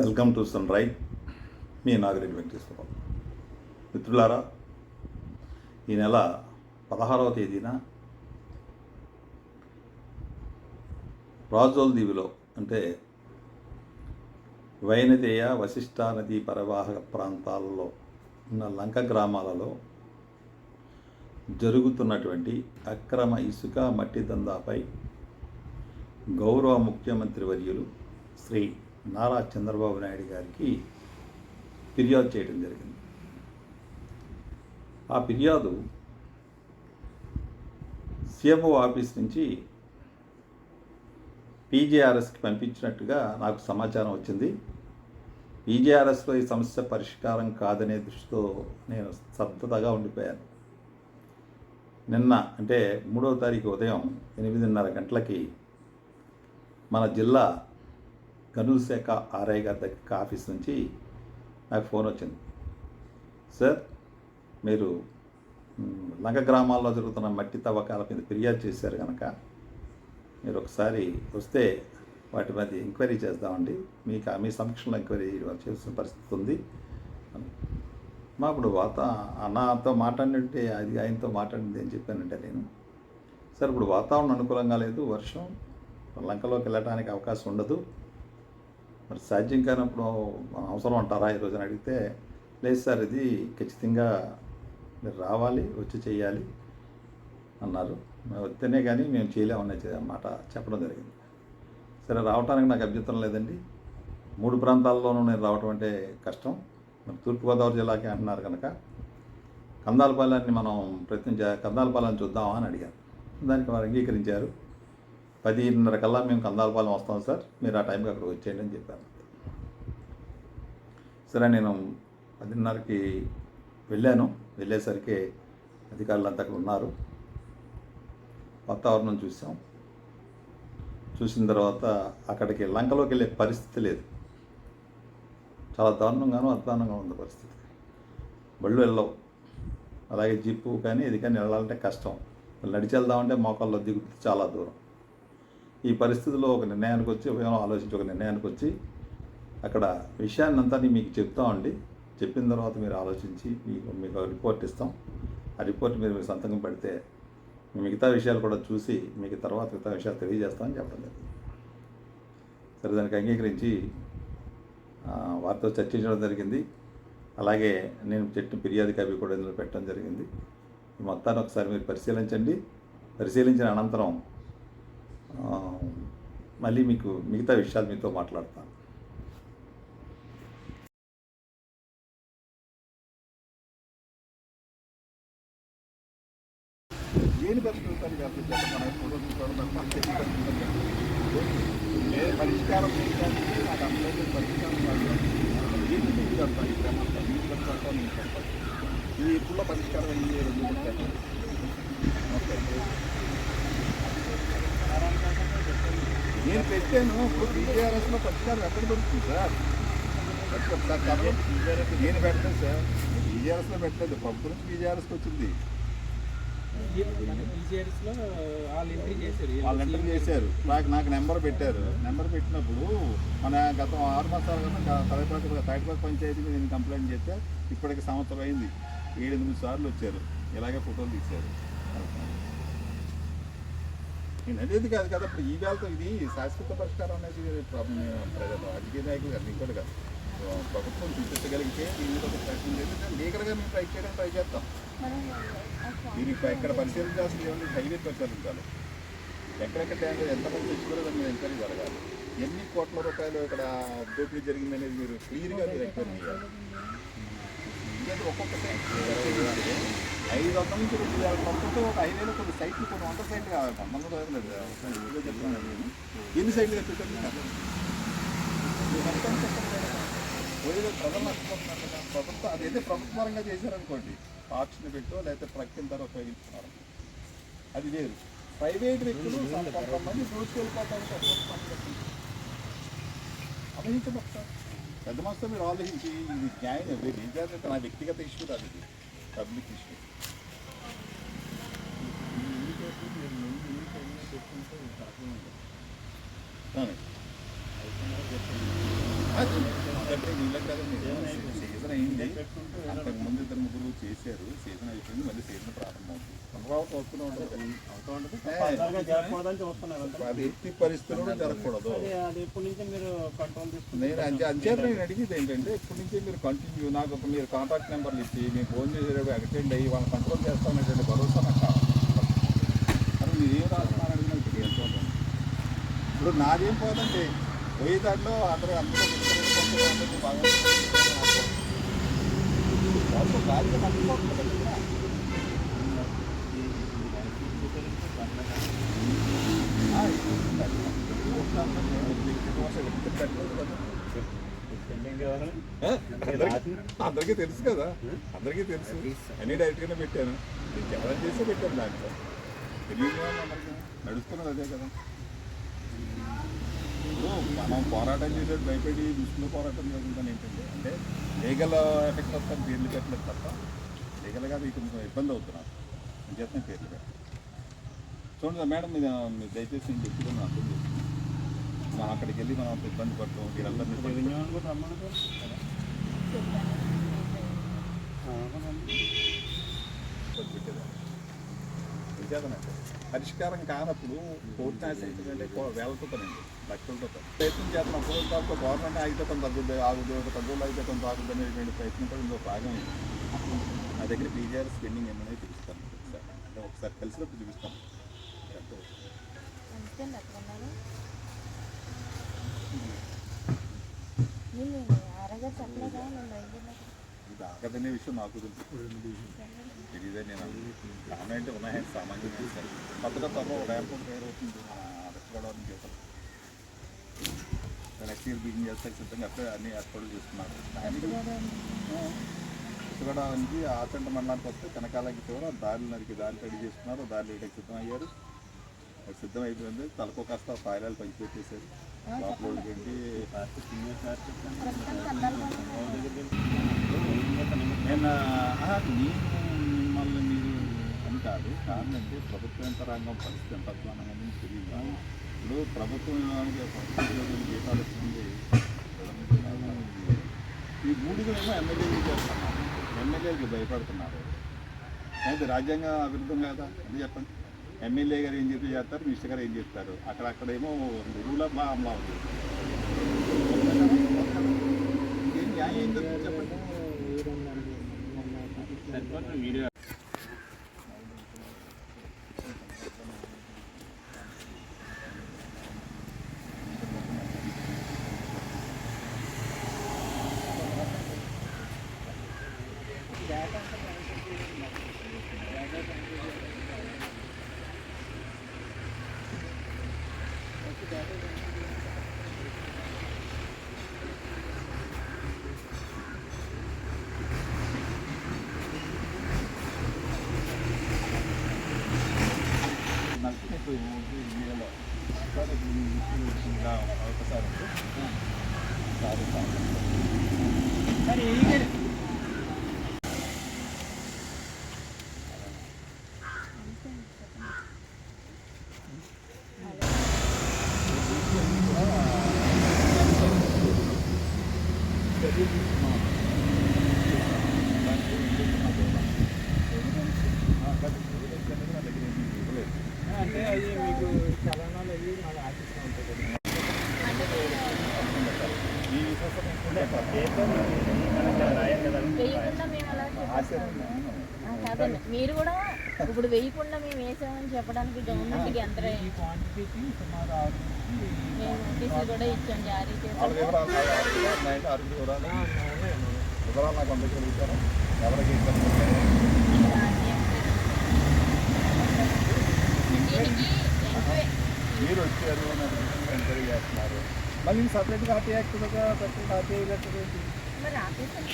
Welcome to sun right మీ నాగిరెడ్డి వెంకటేశ్వరరావు. మిత్రులారా ఈ నెల పదహారవ తేదీన రాజోల్ దీవిలో అంటే వైనతేయ వశిష్ఠ నదీ పరివాహక ప్రాంతాలలో ఉన్న లంక గ్రామాలలో జరుగుతున్నటువంటి అక్రమ ఇసుక మట్టి దందాపై గౌరవ ముఖ్యమంత్రి వర్యులు శ్రీ నారా చంద్రబాబు నాయుడు గారికి ఫిర్యాదు చేయడం జరిగింది. ఆ ఫిర్యాదు సీఎంఓ ఆఫీస్ నుంచి పీజేఆర్ఎస్కి పంపించినట్టుగా నాకు సమాచారం వచ్చింది. పీజేఆర్ఎస్లో ఈ సమస్య పరిష్కారం కాదనే దృష్టితో నేను స్తబ్దతగా ఉండిపోయాను. నిన్న అంటే మూడవ తారీఖు ఉదయం ఎనిమిదిన్నర గంటలకి మన జిల్లా గనుల శాఖ ఆర్ఐ గారి దగ్గర ఆఫీస్ నుంచి నాకు ఫోన్ వచ్చింది. సార్ మీరు లంక గ్రామాల్లో జరుగుతున్న మట్టి తవ్వకాల మీద ఫిర్యాదు చేశారు కనుక మీరు ఒకసారి వస్తే వాటి మీద ఎంక్వైరీ చేద్దామండి. మీకు మీ సమక్షంలో ఎంక్వైరీ చేసిన పరిస్థితి ఉంది. మా ఇప్పుడు వాత అన్నతో మాట్లాడినట్టే అది ఆయనతో మాట్లాడింది అని చెప్పానంటే నేను. సార్ ఇప్పుడు వాతావరణం అనుకూలంగా లేదు వర్షం లంకలోకి వెళ్ళడానికి అవకాశం ఉండదు. మరి సాధ్యం కానప్పుడు అవసరం అంటారా ఈరోజు అని అడిగితే లేదు సార్ ఇది ఖచ్చితంగా మీరు రావాలి వచ్చి చేయాలి అన్నారు. మేము వస్తేనే కానీ మేము చేయలేమనే మాట చెప్పడం జరిగింది. సరే రావడానికి నాకు అభ్యంతరం లేదండి. మూడు ప్రాంతాల్లోనూ నేను రావటం అంటే కష్టం. మరి తూర్పుగోదావరి జిల్లాకి అంటున్నారు కనుక కందాలపాలెన్ని మనం ప్రయత్నం చే కందాలపాలెం చూద్దామా అని అడిగాను దానికి వారు అంగీకరించారు. పదిన్నర కల్లా మేము కందాలపాలెం వస్తాం సార్. మీరు ఆ టైంకి అక్కడికి వచ్చేయండి అని చెప్పాను సరే నేను పదిన్నరకి వెళ్ళాను. వెళ్ళేసరికి అధికారులంతా అక్కడ ఉన్నారు. వాతావరణం చూసాం. చూసిన తర్వాత అక్కడికి లంకలోకి వెళ్ళే పరిస్థితి లేదు. చాలా దారుణంగాను అద్దానంగా ఉంది పరిస్థితి. బళ్ళు వెళ్ళవు. అలాగే జిప్పు కానీ ఇది కానీ వెళ్ళాలంటే కష్టం. నడిచి వెళ్దామంటే మోకాల్లో దిగుతుంది చాలా దూరం. ఈ పరిస్థితిలో ఒక నిర్ణయానికి వచ్చి ఉపయోగం ఆలోచించి ఒక నిర్ణయానికి వచ్చి అక్కడ విషయాన్ని అంతా మీకు చెప్తామండి చెప్పిన తర్వాత మీరు ఆలోచించి మీకు మీకు రిపోర్ట్ ఇస్తాం. ఆ రిపోర్ట్ మీరు మీరు సంతకం పెడితే మిగతా విషయాలు కూడా చూసి మీకు తర్వాత మిగతా విషయాలు తెలియజేస్తామని చెప్పడం జరిగింది. సరే దానికి అంగీకరించి వారితో చర్చించడం జరిగింది. అలాగే నేను చెట్టు ఫిర్యాదు కవి కూడా ఇందులో పెట్టడం జరిగింది. మొత్తాన్ని ఒకసారి మీరు పరిశీలించండి. పరిశీలించిన అనంతరం మళ్ళీ మీకు మిగతా విషయాలు మీతో మాట్లాడతాను. దేని పరిష్కరిస్తారు కాబట్టి మన ఫోటోలు తీసుకోవడం తప్ప అంతేమీ పరిష్కరించలేదు. ఏ పరిష్కారం ఏంటంటే నాకు అందరికీ పరిష్కారం కాదు దీన్ని మీకు చెప్తాను ఈ క్రమంలో మీకు చెప్తాను మీకు చెప్తాను ఈ ఎప్పుడులో పరిష్కారం అయ్యి రెండు చెప్తాను ఓకే నేను పెట్టాను ఇప్పుడు బీజేఆర్ఎస్లో పరిష్కారం ఎక్కడ దొరుకుతుంది సార్. నేను పెట్టలేదు సార్. బీజేఆర్ఎస్లో పెట్టలేదు. ప్రభుత్వం నుంచి బీజేఆర్ఎస్కి వచ్చింది. వాళ్ళు ఎంట్రీ చేశారు. ఎంటర్ చేశారు నాకు నాకు నెంబర్ పెట్టారు. నెంబర్ పెట్టినప్పుడు మన గత ఆరు మాసాల కన్నా తలపాటి పంచాయతీ మీద నేను కంప్లైంట్ చేస్తే ఇప్పటికి సంవత్సరం అయింది. ఏడెనిమిది సార్లు వచ్చారు. ఇలాగే ఫోటోలు తీశారు. నేను అనేది కాదు కదా. ఇప్పుడు ఈ వేళతో ఇది శాశ్వత పరిష్కారం అనేది ప్రాబ్లం రాజకీయ నాయకులు కాదు ఇంకోటి కాదు. ప్రభుత్వం చూపించగలిగితే దీని మీద ఒక ప్రయత్నం చేస్తే లీగల్గా మేము ట్రై చేయడానికి ట్రై చేస్తాం. మీరు ఇక్కడ పరిశీలించాల్సింది ఏమంటే హైవే పరిశీలించాలి. ఎక్కడెక్కడ డ్యామేజ్ ఎంతమంది తెచ్చుకోలేదు అని మీరు ఎంక్వైరీ జరగాలి. ఎన్ని కోట్ల రూపాయలు ఇక్కడ దోపిడీ జరిగిందనేది మీరు క్లియర్గా మీరు ఎంక్వైరీ చేయాలి. ఒక్కొక్క సైట్ ఐదు వందల నుంచి రెండు వేల మొత్తంతో ఒక హైవేలో కొన్ని సైట్లు కొన్ని వంద సైట్లు కావాలి వంద లేదు. ఇదిగో చెప్తున్నాను నేను. ఎన్ని సైట్లు పోయిన ప్రజలు నష్టపోతున్నారు కదా ప్రభుత్వం అదైతే ప్రభుత్వ పరంగా చేశారనుకోండి. ఆప్షన్ పెట్టో లేకపోతే ప్రక్రియ ధర ఉపయోగించుకున్నారు. అది వేరు. ప్రైవేట్ వ్యక్తులు కొంతమంది దోచుకెళ్ళిపోతారు ఆలోచించండి ఒకసారి. పెద్ద మనసుతో మీరు ఆలోచించి ఇది న్యాయం నా వ్యక్తిగత ఇష్యూ కాదు ఇది. పబ్లిక్ ఇష్యూ అది నీళ్ళకి కదా మీరు సీజన్ అయింది అంతకు ముందు ఇద్దరు ముగ్గురు చేశారు సీజన్ అయిపోయింది మళ్ళీ సీజన్ ప్రారంభం అవుతుంది పునరావృతం వస్తూనే ఉంటుంది అవుతూ అది ఎట్టి పరిస్థితుల్లో జరగకూడదు అది అది మీరు కంట్రోల్ తీసుకుంటే నేను అంచే అంచేత నేను అడిగేది ఏంటంటే ఇప్పటి నుంచి మీరు కంటిన్యూ నాకు ఒక మీరు కాంటాక్ట్ నెంబర్లు ఇచ్చి నేను ఫోన్ చేసేటప్పుడు అటెండ్ అయ్యి వాళ్ళని కంట్రోల్ చేస్తామనేటువంటి భరోసా నాకు కావాలి అసలు మీరు ఏం రాస్తున్నారని ఇప్పుడు నాదేం పోదంటే పోయే దాంట్లో అందరూ అందరూ? అందరికీ- తెలుసు కదా. అందరికీ తెలుసు. అన్ని డైరెక్ట్గానే పెట్టాను. నేను ఎవరైనా చేసే పెట్టాను దాంట్లో. తెలియదు నడుస్తున్నది అదే కదా. ఇప్పుడు మనం పోరాటం చేసేది భయపడి దృష్టిలో పోరాటం చేసుకుంటాను ఏంటంటే అంటే లీగల్ ఎఫెక్ట్ వస్తాను పేర్లు పెట్టలేదు తప్ప. లీగల్గా మీకు కొంచెం ఇబ్బంది అవుతున్నారు. అని చెప్తాను పేర్లు పెట్టాను చూడండి మేడం మీద మీరు దయచేసి నేను చెప్తున్నాను అర్థం చేసుకున్నాను మనం అక్కడికి వెళ్ళి మనం ఇబ్బంది పడతాం వీళ్ళందరినీ పెట్టేదాన్ని పరిష్కారం కానప్పుడు కోర్టు ఆశ్రయించడంటే వేలతో పనండి పని ప్రయత్నం చేస్తున్నప్పుడు కాకపోతే గవర్నమెంట్ ఆగితే కొంత తగ్గుద్ది ఆగుద్ది ఒక తగ్గులు ఆగితే కొంత ఆగుద్ది అనేటువంటి ప్రయత్నం కూడా ఇంకో భాగం ఇది నా దగ్గర పీజీఆర్ స్పెండింగ్ ఏమైనా చూపిస్తాను ఒకసారి ఒకసారి కలిసినప్పుడు చూపిస్తాను ఇది ఆగదనే విషయం నాకు తెలుసు తెలియదే నేను గవర్నమెంట్ ఉన్నాయని సామాన్యంగా కొత్తగా త్వరలో ఒక ఎయిర్పోర్ట్ తయారవుతుంది చేస్తారు నెక్స్ట్ ఇయర్ బిగిన్ చేస్తారు సిద్ధంగా అక్కడ అన్ని ఏర్పాట్లు చేస్తున్నారు దానికి ఇసుగడ ఆచంట మండలానికి వస్తే కనకాలకి కూడా దారి నరికి దారి రెడీ చేస్తున్నారు దారి వేయడానికి సిద్ధం అయ్యారు సిద్ధం అయిపోయింది తలకు కాస్త ఫైలాలు పంచిపెట్టేశారు లోపల ఏంటి నేను నేను మిమ్మల్ని మీరు అని కాదు కారణం అంటే ప్రభుత్వ యంత్రాంగం పరిస్థితి ఎంత అధ్వానంగా ఉందో తెలియదు ఇప్పుడు ప్రభుత్వం ఉద్యోగులు జీతాలు ఇస్తుంది? ఈ మూడుగులేమో ఎమ్మెల్యేలు చేస్తున్నారు. ఎమ్మెల్యేలకి భయపడుతున్నారు. అయితే రాజ్యాంగ అభివృద్ధం కాదా? అది చెప్పండి. ఎమ్మెల్యే గారు ఏం చెప్పి చేస్తారు? మినిస్టర్ గారు ఏం చెప్తారు? అక్కడ అక్కడేమో రూల్ ఆఫ్ లా అమలు అవుతుంది ఏం న్యాయం ఏం చెప్పండి? సరిపోతుంది మీకు చలనాలు ఆఫీస్లో ఉంటుంది ఈ మీరు కూడా ఇప్పుడు వేయకుండా మేము వేసామని చెప్పడానికి గవర్నమెంట్కి ఎంత నోటీసులు కూడా ఇచ్చాం జారీ వివరాలు నాకు అందగలుగుతారు ఎవరికి ఇబ్బంది దీనికి ఎంక్వైరీ మీరు వచ్చారు నన్ను ఎంక్వైరీ చేస్తున్నారు మళ్ళీ సపరేట్గా RT act separate RT letter మరి ఆఫీసర్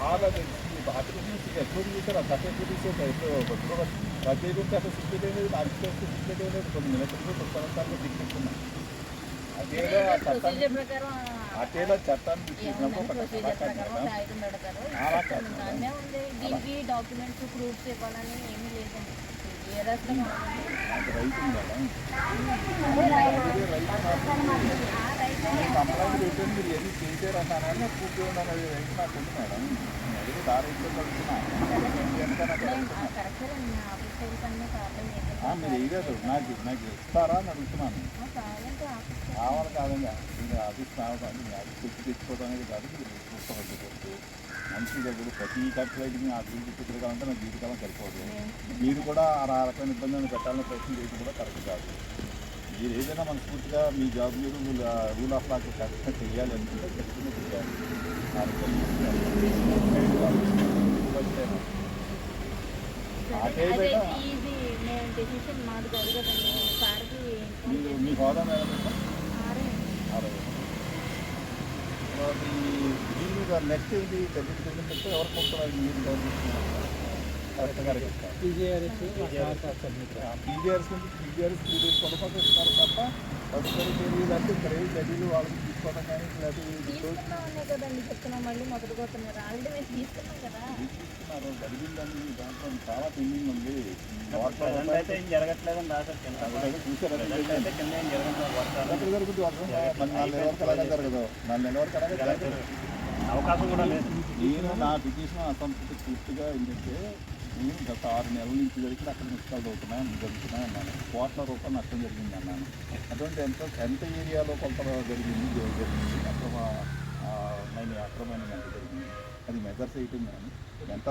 బాగా తెలిసి ఆర్టీ నుంచి ఎప్పుడు చూసారు ఆ సపరేట్ తీసేది ఎప్పుడు ప్రత్యేకించి అసలు సిద్ధి లేదు ఆర్టీ సిద్ధి లేదు కొన్ని మిలిటరీ పుస్తకాలు దిక్కున్నాం అదేదో ఆ చట్టాన్ని ప్రొసీజర్ ప్రకారం అదేదో చట్టాన్ని తీసుకున్నప్పుడు ఏమన్నా ఒక ప్రొసీజర్ కళాకారుడు ప్రకారం కదా. కాగితం పెడతారు అలా కాదు. దాన్నే ఉంది దీనికి కంప్లైంట్ పెట్టాను మీరు ఏది చేశారు అన్నాను పూర్తి ఉండాలి రైతు నాకు ఉంది మేడం నేను అడిగి దారి మీరు వేయలేదు నాకు నాకు ఇస్తారా అని అడుగుతున్నాను. కావాలి కాదండి. మీరు ఆఫీస్ కావాలి మీ ఆఫీస్ తెచ్చి కాదు మీరు చూసుకోవచ్చు మంచిగా కూడా ప్రతి కంప్లైంట్ మీ ఆఫీస్ తిరగాలంటే నాకు జీవితకాలం సరిపోదు. మీరు కూడా ఆ రకమైన ఇబ్బందులను పెట్టాలని ప్రయత్నం చేయడం కూడా కరెక్ట్ కాదు. మీరు ఏదైనా మనస్ఫూర్తిగా మీ జాబ్ మీరు రూల్ ఆఫ్ లాకి కరెక్ట్గా చేయాలి అనుకుంటే ఖచ్చితంగా చేయాలి. మీరు మీ హోదా మేడం అరవై ఈ నెక్స్ట్ ఏంటి ప్రెసిడెంట్ చెప్తే ఎవరు పంపుతున్నారు మీరు గవర్నమెంట్ కరెక్ట్గా సబ్మిట్ పీజీఆర్ఎస్ నుంచి పీజీఆర్ఎస్ త్రీ డేస్ తప్ప తదుపరి ఇక్కడ ఏం వాళ్ళకి తీసుకోవడం కానీ తీసుకున్నామనే కదండి చెప్తున్నాం మళ్ళీ మొదటి పోతున్నారు ఆల్రెడీ మేము తీసుకున్నాం కదా తీసుకున్నారు జరిగిందని దాంట్లో చాలా పెండింగ్ ఉంది అయితే ఏం జరగట్లేదని కింద ఏం జరగట్లేదు వర్షాలు జరుగుతుంది నాలుగు నెలల వరకు అలాగే జరగదు నాలుగు నెలల వరకు అలాగే జరగదు అవకాశం కూడా లేదు నేను నా పిటిషన్ అసంతృప్తి పూర్తిగా ఏంటంటే నేను గత ఆరు నెలల నుంచి జరిగితే అక్కడ ముష్కాలు అవుతున్నాయి జరుగుతున్నాయి అన్నాను. కోట్ల రూపాయలు నష్టం జరిగింది అన్నాను. అటువంటి ఎంత ఎంత ఏరియాలో కొంత జరిగింది జరిగింది అక్రమ నేను అక్రమైన ఎంత జరిగింది అది మెజర్ చేయటం కానీ ఎంత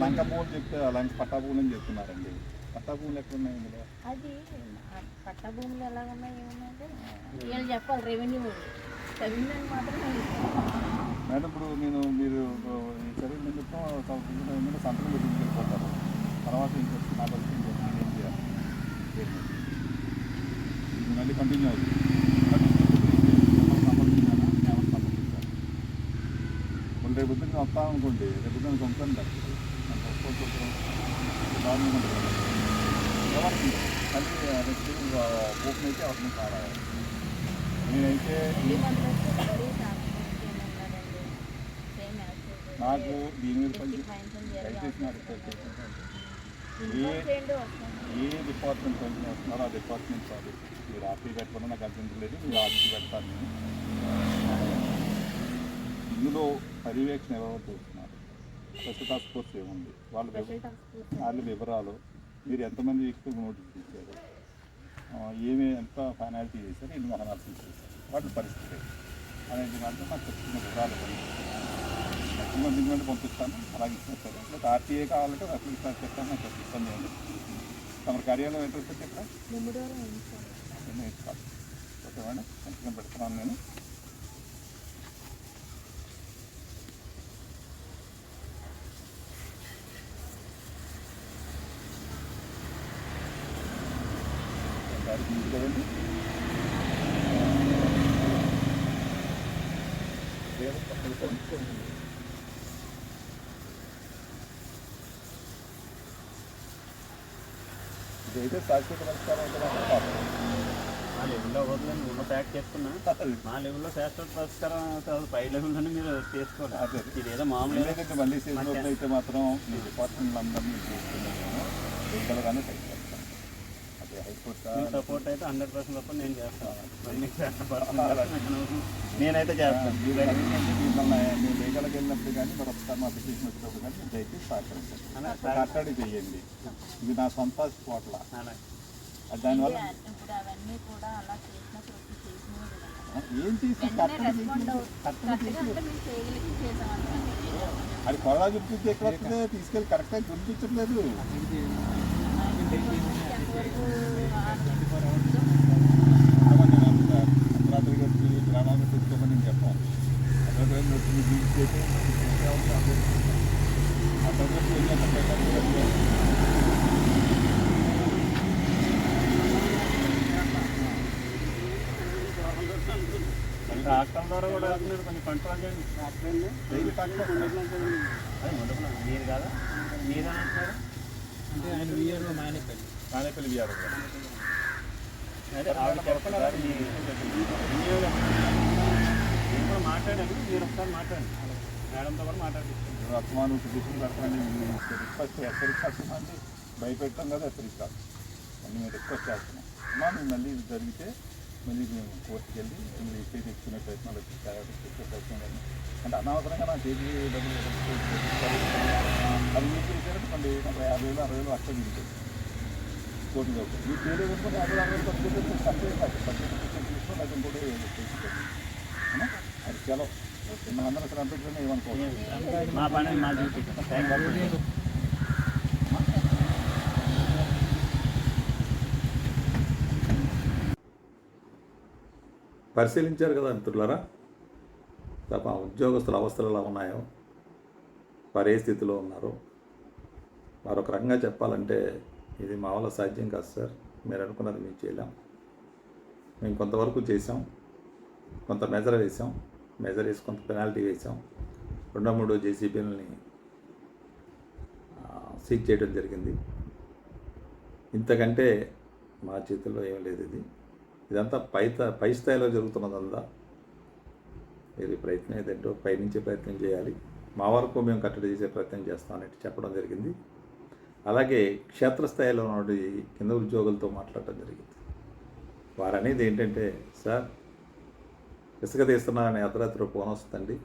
లంక భూములు చెప్తే లంక పట్టా భూములు అని చెప్తున్నారండి. పట్టా భూములు ఎక్కడ ఉన్నాయి ఇందులో? అది పట్ట భూములు ఎలా ఉన్నాయి ఏమన్నాయంటే వీళ్ళు చెప్పాలి రెవెన్యూ మేడం ఇప్పుడు నేను మీరు ఈ చర్య నిమిత్తం సంవత్సరం మీద సంతకం పెట్టి వెళ్ళిపోతారు. తర్వాత ఇంకొచ్చి నాకు వచ్చి ఇంకొచ్చి నేను ఏం చేయాలి? ఇది మళ్ళీ కంటిన్యూ అవుతుంది. రేపు పొద్దున్న వస్తాం అనుకోండి. రేపు పొద్దున్న కొంటాను కదా గవర్నమెంట్ ఎవరికి? మళ్ళీ నెక్స్ట్ ఓపెన్ అయితే అవసరం కావాలి నేనైతే మళ్ళీ మన దగ్గర మళ్ళీ ట్రాన్స్పోర్ట్కి ఏమన్నారండి సేమ్ యాక్సిడెంట్ నాకు దీని మీద దయచేసి నాకు ఏ డిపార్ట్మెంట్ పని చేస్తున్నారో ఆ డిపార్ట్మెంట్ కాదు. మీరు ఆఫీస్ పెట్టుకున్నా నాకు అభ్యంతరం లేదు మీరు ఆఫీస్ పెడతాను ఇందులో పర్యవేక్షణ ఎవరు చేస్తున్నారు? స్పెషల్ టాస్క్ ఫోర్స్ ఏముంది? వాళ్ళ వాళ్ళ వివరాలు మీరు ఎంతమంది వ్యక్తులకు నోటీస్ ఇచ్చారు? ఏమి ఎంత ఫైనాలిటీ చేశారు ఎన్ని మహనాల్సి చేశారు వాటి పరిస్థితి అనేది మాత్రం నాకు చెప్తున్న వివరాలు మ్యాక్సిమం దిగుబడి పంపిస్తాను. అలాగే ఇచ్చిన సరే లేకపోతే ఆర్టీఏ కావాలంటే అప్లికేషన్ చెప్తాను నాకు ఇస్తాను చేయండి తమ కార్యాలయం అడ్రస్ ఇస్తాను. Okay madam. మంచిగా పెడుతున్నాను నేను ఒకసారి ఉంది కదండి లేదు, పక్కన పంచుకోండి. ఇదైతే అవుతుందంటే పాపం. మా లెవెల్లో వదిలేని ఉన్న ప్యాక్ చేసుకున్నా మా లెవెల్లో శాశ్వత పరిష్కారం. పై లెవెల్లోనే మీరు చేసుకోవాలి అదే. ఇది ఏదో మామూలు మళ్ళీ అయితే మాత్రం మీ డిపార్ట్మెంట్ అందరినీ చూస్తున్నాను లీగల్గానే సపోర్ట్ అయితే హండ్రెడ్ పర్సెంట్ సపోర్ట్ నేను చేస్తాను మరి మీకు 100% నేను- నేనైతే చేస్తాను లీగల్కి వెళ్ళినప్పుడు కానీ మరి ఒకసారి మా పిటిషన్ వచ్చినప్పుడు కానీ దయచేసి సహకరించండి. కట్టడి చేయండి. ఇది నా సొంత స్పాట్ల. దానివల్ల. ఏం చేసి కట్టడి కట్టడి అది కొరడా గుర్తించి ఎక్కడ వస్తుంది తీసుకెళ్ళి కరెక్ట్గా గుర్తించట్లేదు డాక్టర్ ద్వారా కూడా మీరు కొంచెం కంట్రోల్ చేయండి డైలీ ఉండకుండా మీరు కదా అంటున్నారు అంటే ఆయన విఆర్ఓ మానేపల్లి నానేపల్లి విఆర్ అదే ఆవిడ చెప్పండి నేను మాట్లాడాను మీరు ఒకసారి మాట్లాడండి. మేడంతో కూడా మాట్లాడిస్తాను అసమానం పిటిషన్ పెడతానని రిక్వెస్ట్ హెచ్చరిక అంటే భయపెట్టడం కదా హెచ్చరిక అని మేము రిక్వెస్ట్ చేస్తున్నాం. అమ్మా మేము మళ్ళీ ఇది జరిగితే మళ్ళీ మేము కోర్టుకి వెళ్ళి మళ్ళీ పే తెచ్చుకునే ప్రయత్నాలు వచ్చి చేసే ప్రయత్నం అంటే అనవసరంగా నా చేతి డబ్బులు అది మీకు చేశారంటే మళ్ళీ యాభై వేలు అరవై వేలు అక్కడ దిగుతుంది కోటి లోపు మీ పేరు కొనుక్కొని అరవై ఇంకోటి అది మనందరం అసలు ఏమనుకోవచ్చు మా పని మా డ్యూటీ పరిశీలించారు కదా మిత్రులారా? తప్ప ఉద్యోగస్తుల అవస్థలు ఎలా ఉన్నాయో వారు ఏ స్థితిలో ఉన్నారో? మరొక రకంగా చెప్పాలంటే ఇది మా వల్ల సాధ్యం కాదు సార్. మీరు అనుకున్నది మేము చేయలేం. మేము కొంతవరకు చేసాం కొంత మెజర్ వేసాం మెజర్ వేసి కొంత పెనాల్టీ వేసాం రెండో మూడో జేసీబీలని సీజ్ చేయడం జరిగింది. ఇంతకంటే మా చేతుల్లో ఏం లేదు ఇది. ఇదంతా పై త- పై స్థాయిలో జరుగుతున్నదంతా. మీరు ప్రయత్నం ఏదంటో పైనుంచే ప్రయత్నం చేయాలి. మా వరకు మేము కట్టడి చేసే ప్రయత్నం చేస్తామని చెప్పడం జరిగింది. అలాగే క్షేత్రస్థాయిలో ఉన్నటువంటి కింద ఉద్యోగులతో మాట్లాడటం జరిగింది. వారు అనేది ఏంటంటే సార్ ఇసుక తీస్తున్నారని అర్ధరాత్రి ఫోన్ వస్తుందండి.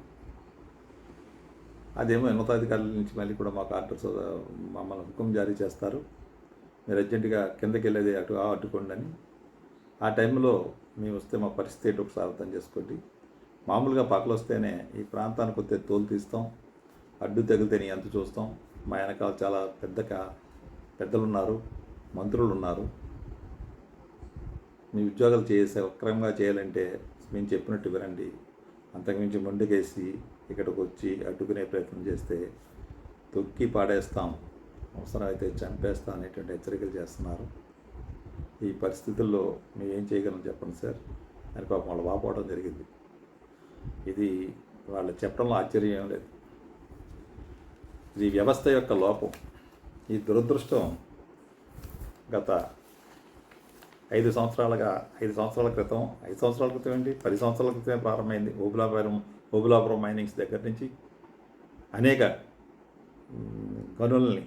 అదేమో ఉన్నతాధికారుల నుంచి మళ్ళీ కూడా మాకు ఆర్డర్స్ మమ్మల్ని హుకుం జారీ చేస్తారు. మీరు అర్జెంటుగా కిందకి వెళ్ళేది అటు అడ్డుకోండి అని. ఆ టైంలో మేము వస్తే మా పరిస్థితి ఏంటో ఒకసారి అర్థం చేసుకోండి. మామూలుగా పక్కలు వస్తేనే ఈ ప్రాంతానికి వస్తే తోలు తీస్తాం అడ్డు తగిలితే నీ ఎంత చూస్తాం. మా వెనకాల చాలా పెద్దగా పెద్దలున్నారు మంత్రులు ఉన్నారు మీ ఉద్యోగాలు చేసే అక్రమంగా చేయాలంటే మేము చెప్పినట్టు వినండి. అంతకుమించి మొండికేసి ఇక్కడికి వచ్చి అడ్డుకునే ప్రయత్నం చేస్తే తొక్కి పాడేస్తాం అవసరమైతే చంపేస్తాం అనేటువంటి హెచ్చరికలు చేస్తున్నారు. ఈ పరిస్థితుల్లో మేము ఏం చేయగలం చెప్పండి సార్? అని పాపం వాళ్ళు వాపోవడం జరిగింది. ఇది వాళ్ళు చెప్పడంలో ఆశ్చర్యం లేదు. ఇది వ్యవస్థ యొక్క లోపం ఈ దురదృష్టం గత ఐదు సంవత్సరాలుగా ఐదు సంవత్సరాల క్రితం ఐదు సంవత్సరాల క్రితం ఏంటి? పది సంవత్సరాల క్రితమే ప్రారంభమైంది ఓబులాపురం ఓబులాపురం మైనింగ్స్ దగ్గర నుంచి. అనేక గనుల్ని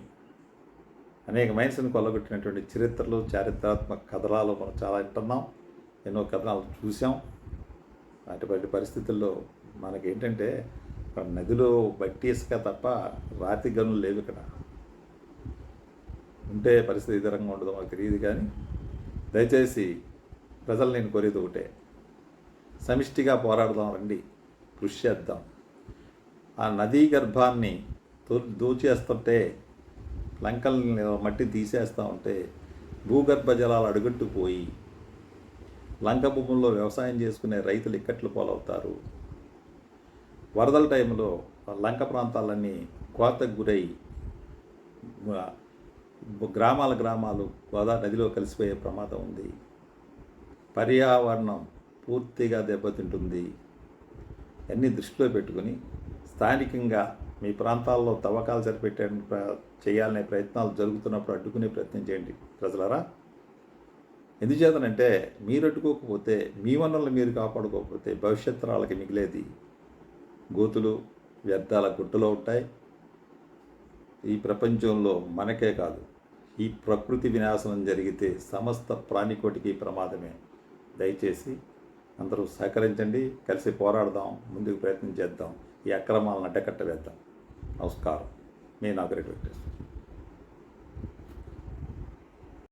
అనేక మైన్స్ని కొల్లగొట్టినటువంటి చరిత్రలు చారిత్రాత్మక కథనాలు మనం చాలా వింటున్నాం ఎన్నో కథనాలు చూసాం అటువంటి పరిస్థితుల్లో మనకి ఏంటంటే ఇక్కడ నదిలో బట్టి ఇసుక తప్ప రాతి గనులు లేవు ఇక్కడ. ఉంటే పరిస్థితి ఇతరంగా ఉండదు ఉండదో మాకు తెలియదు కానీ దయచేసి ప్రజలు నేను కోరేది ఒకటే. సమిష్టిగా పోరాడదాం రండి. కృషి చేద్దాం. ఆ నదీ గర్భాన్ని తో- లంకల్ని మట్టి తీసేస్తూ ఉంటే భూగర్భ జలాలు అడుగట్టుపోయి లంక భూముల్లో వ్యవసాయం చేసుకునే రైతులు ఇక్కట్లు పోలవుతారు. వరదల టైంలో లంక ప్రాంతాలన్నీ కోతకు గురై గ్రామాల గ్రామాలు గోదావరి నదిలో కలిసిపోయే ప్రమాదం ఉంది. పర్యావరణం పూర్తిగా దెబ్బతింటుంది. అన్నీ దృష్టిలో పెట్టుకుని స్థానికంగా మీ ప్రాంతాల్లో తవ్వకాలు సరిపెట్టే ప్ర- చేయాలనే ప్రయత్నాలు జరుగుతున్నప్పుడు అడ్డుకునే ప్రయత్నం చేయండి ప్రజలరా. ఎందుచేతనంటే మీరు అడ్డుకోకపోతే మీ వనరులు మీరు కాపాడుకోకపోతే భవిష్యత్ తరాలకి మిగిలేది గోతులు వ్యర్థాల గుట్టలో ఉంటాయి. ఈ ప్రపంచంలో మనకే కాదు ఈ ప్రకృతి వినాశనం జరిగితే సమస్త ప్రాణికోటికి ప్రమాదమే. దయచేసి అందరూ సహకరించండి కలిసి పోరాడదాం ముందుకు ప్రయత్నం చేద్దాం. ఈ అక్రమాలను అడ్డకట్ట వేద్దాం నమస్కారం. మీ నాగరెడ్డి వెంకటేశ్వర.